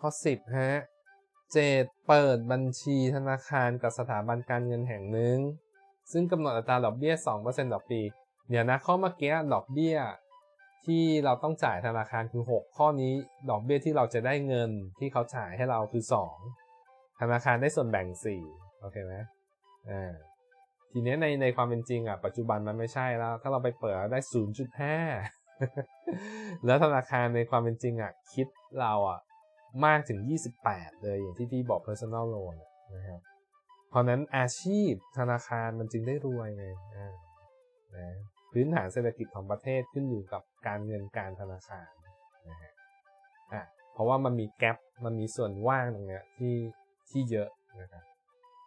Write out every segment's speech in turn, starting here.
ข้อสิบฮะเจดเปิดบัญชีธนาคารกับสถาบันการเงินแห่งหนึ่ง ซึ่งกำหนดอัตราดอกเบี้ย 2%ต่อปี เดี๋ยวนะข้อเมื่อกี้ดอกเบี้ย ที่เราต้องจ่ายธนาคารคือ 6 ข้อนี้ดอกเบี้ยที่เราจะได้เงินที่เขาจ่ายให้เราคือ 2 ธนาคารได้ส่วนแบ่ง 4 โอเคไหมอ่าทีนี้ในในความเป็นจริงอะปัจจุบันมันไม่ใช่แล้ว ถ้าเราไปเปิดแล้วได้ 0.5 แล้วธนาคารในความเป็นจริงอะคิดเราอะ มากถึง 28 เลยอย่างที่พี่บอก personal loan อะนะครับเพราะนั้นอาชีพธนาคารมันจึงได้รวยไงนะพื้นฐานเศรษฐกิจของประเทศขึ้นอยู่กับการเงินการธนาคารนะฮะอะเพราะว่ามันมีแกลบมันมีส่วนว่างตรงเนี้ยที่ที่เยอะนะครับ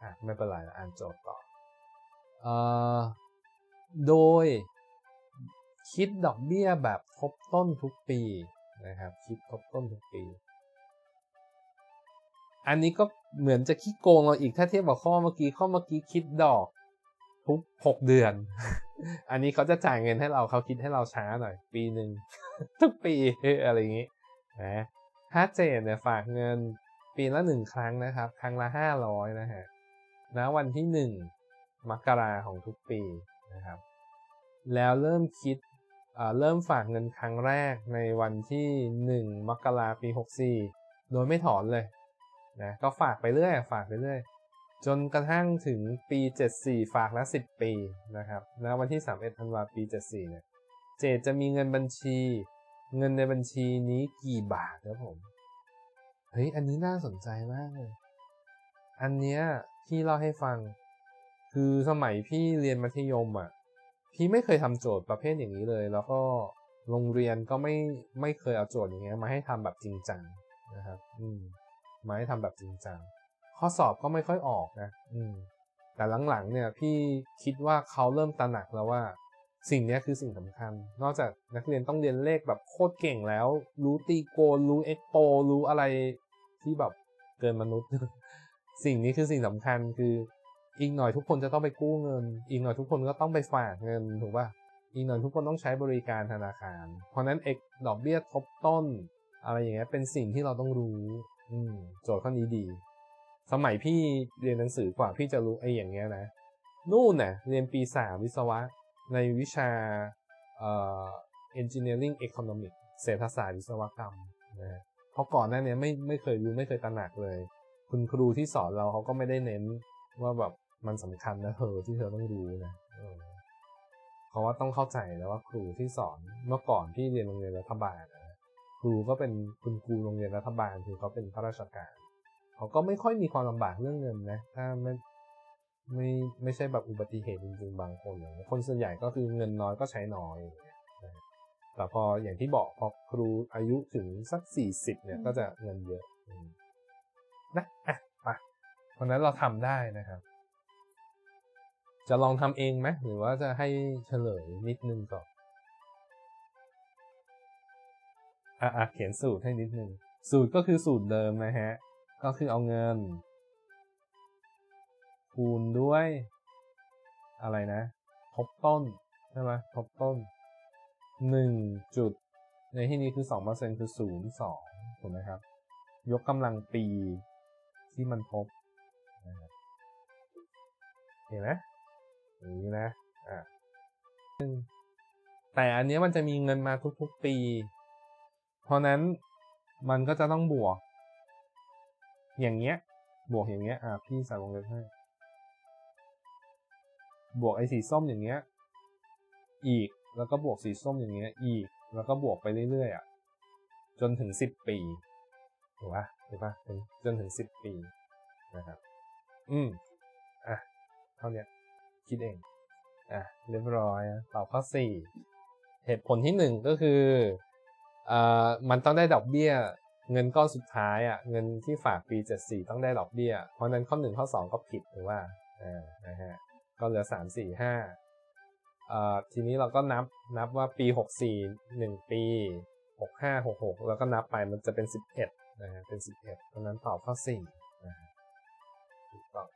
อะไม่เป็นไรอ่านโจทย์ต่อเอ่อโดยคิดดอกเบี้ยแบบทบต้นทุกปีนะครับ คิดทบต้นทุกปี อันนี้ก็เหมือนจะขี้โกงเราอีกถ้าเทียบกับข้อเมื่อกี้ข้อเมื่อกี้คิดดอกทุกหกเดือน อันนี้เขาจะจ่ายเงินให้เราเขาคิดให้เราช้าหน่อย ปีหนึ่งทุกปีอะไรอย่างนี้นะถ้าเจนเนี่ยฝากเงินปีละหนึ่งครั้งนะครับ ครั้งละห้าร้อยนะฮะณวันที่หนึ่งมกราของทุกปีนะครับ แล้วเริ่มคิดเอ่อเริ่มฝากเงินครั้งแรกในวันที่หนึ่งมกราปีหกสี่โดยไม่ถอนเลย นะก็ฝากไปเรื่อยฝากไปเรื่อยจนกระทั่งถึงปี 74 ฝากละ10 ปีนะครับณวันที่ 31 ธันวาปี 74 เนี่ย เจดจะมีเงินบัญชี เงินในบัญชีนี้กี่บาทครับผม เฮ้ย อันนี้น่าสนใจมากเลย อันเนี้ยพี่เล่าให้ฟัง คือสมัยพี่เรียนมัธยมอะ พี่ไม่เคยทำโจทย์ประเภทอย่างนี้เลย แล้วก็โรงเรียนก็ไม่ไม่เคยเอาโจทย์อย่างเงี้ยมาให้ทำแบบจริงจังนะครับ อืม มาให้ทำแบบจริงจังข้อสอบก็ไม่ค่อยออกนะ อืม แต่หลังๆเนี่ยพี่คิดว่าเขาเริ่มตระหนักแล้วว่า สิ่งนี้คือสิ่งสำคัญ นอกจากนักเรียนต้องเรียนเลขแบบโคตรเก่งแล้ว รู้ตีโกนรู้เอ็กโปรู้อะไรที่แบบเกินมนุษย์ สิ่งนี้คือสิ่งสำคัญคืออีกหน่อยทุกคนจะต้องไปกู้เงิน อีกหน่อยทุกคนก็ต้องไปฝากเงินถูกป่ะอีกหน่อยทุกคนต้องใช้บริการธนาคาร เพราะนั้นเอกดอกเบี้ยทบต้น อะไรอย่างเงี้ยเป็นสิ่งที่เราต้องรู้ อืมโจทย์ข้อนี้ดี สมัยพี่เรียนหนังสือกว่าพี่จะรู้ไอ้อย่างเงี้ยนะ นู่นน่ะเรียนปีสามวิศวะ ในวิชาเอ่อ engineering economics เศรษฐศาสตร์วิศวกรรมนะเพราะก่อนหน้านี้ไม่ไม่เคยรู้ไม่เคยตระหนักเลย คุณครูที่สอนเราเขาก็ไม่ได้เน้นว่าแบบมันสำคัญนะเธอที่เธอต้องรู้นะเพราะว่าต้องเข้าใจแล้วว่าครูที่สอนเมื่อก่อนพี่เรียนโรงเรียนรัฐบาลนะ ครูก็เป็นคุณครูโรงเรียนรัฐบาลคือเขาเป็นข้าราชการ เขาก็ไม่ค่อยมีความลำบากเรื่องเงินนะถ้าไม่ไม่ไม่ใช่แบบอุบัติเหตุจริงๆบางคนอย่างเงี้ยคนส่วนใหญ่ก็คือเงินน้อยก็ใช้น้อยอย่างเงี้ยนะแต่พออย่างที่บอกพอครูอายุถึงสักสี่สิบเนี่ยก็จะเงินเยอะอืมนะอะไปเพราะนั้นเราทำได้นะครับ จะลองทำเองไหมหรือว่าจะให้เฉลยนิดนึงก่อน อะเขียนสูตรให้นิดนึง สูตรก็คือสูตรเดิมนะฮะ ก็คือเอาเงิน คูณด้วย อะไรนะ ทบต้น ใช่ไหมทบต้นหนึ่งจุด ในที่นี้คือสองเปอร์เซ็นคือศูนย์สองถูกไหมครับ ยกกำลังปีที่มันทบนะเห็นไหมอย่างนี้นะอะแต่อันนี้มันจะมีเงินมาทุกๆปี เพราะนั้นมันก็จะต้องบวก อย่างเงี้ย บวกอย่างเงี้ย อะพี่ใส่วงเล็บให้ บวกไอ้สีส้มอย่างเงี้ย อีก แล้วก็บวกสีส้มอย่างเงี้ย อีก แล้วก็บวกไปเรื่อยๆอะ จนถึงสิบปีถูกปะถูกปะจนจนถึงสิบปีนะครับ อืมอะ เท่านี้คิดเอง อะ เรียบร้อย ตอบข้อสี่ เหตุผลที่หนึ่งก็คือ มันต้องได้ดอกเบี้ย เงินก้อนสุดท้ายอะเงินที่ฝากปี 74 ต้องได้ดอกเบี้ย เพราะนั้นข้อหนึ่งข้อสองก็ผิดหรือว่าอ่านะฮะก็เหลือ 3 4 5อ่าทีนี้เราก็นับนับว่าปี 64 1 ปี 65 66 แล้วก็นับไปมันจะเป็น 11นะฮะเป็น 11เพราะฉะนั้นตอบข้อ4นะฮะถูกต้อง